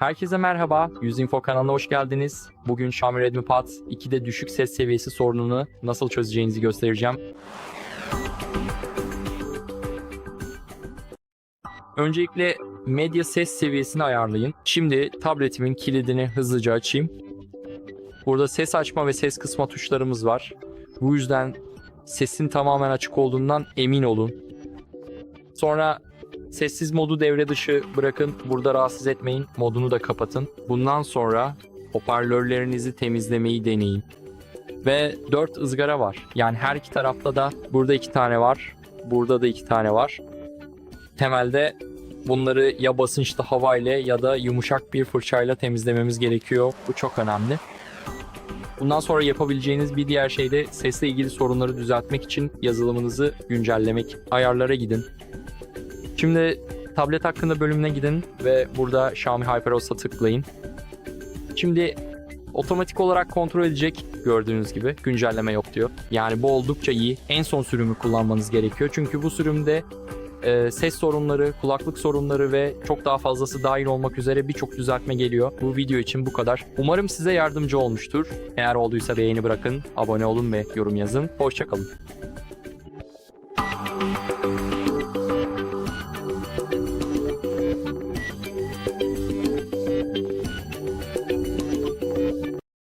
Herkese merhaba, Yüzinfo kanalına hoş geldiniz. Bugün Xiaomi Redmi Pad 2'de düşük ses seviyesi sorununu nasıl çözeceğinizi göstereceğim. Öncelikle medya ses seviyesini ayarlayın. Şimdi tabletimin kilidini hızlıca açayım. Burada ses açma ve ses kısma tuşlarımız var. Bu yüzden sesin tamamen açık olduğundan emin olun. Sonra Sessiz modu devre dışı bırakın. Burada rahatsız etmeyin. Modunu da kapatın. Bundan sonra hoparlörlerinizi temizlemeyi deneyin. Ve 4 ızgara var. Yani her iki tarafta da burada iki tane var. Burada da iki tane var. Temelde bunları ya basınçlı havayla ya da yumuşak bir fırçayla temizlememiz gerekiyor. Bu çok önemli. Bundan sonra yapabileceğiniz bir diğer şey de sesle ilgili sorunları düzeltmek için yazılımınızı güncellemek. Ayarlara gidin. Şimdi tablet hakkında bölümüne gidin ve burada Xiaomi HyperOS'a tıklayın. Şimdi otomatik olarak kontrol edecek gördüğünüz gibi güncelleme yok diyor. Yani bu oldukça iyi. En son sürümü kullanmanız gerekiyor. Çünkü bu sürümde e, ses sorunları, kulaklık sorunları ve çok daha fazlası dahil olmak üzere birçok düzeltme geliyor. Bu video için bu kadar. Umarım size yardımcı olmuştur. Eğer olduysa beğeni bırakın, abone olun ve yorum yazın. Hoşçakalın.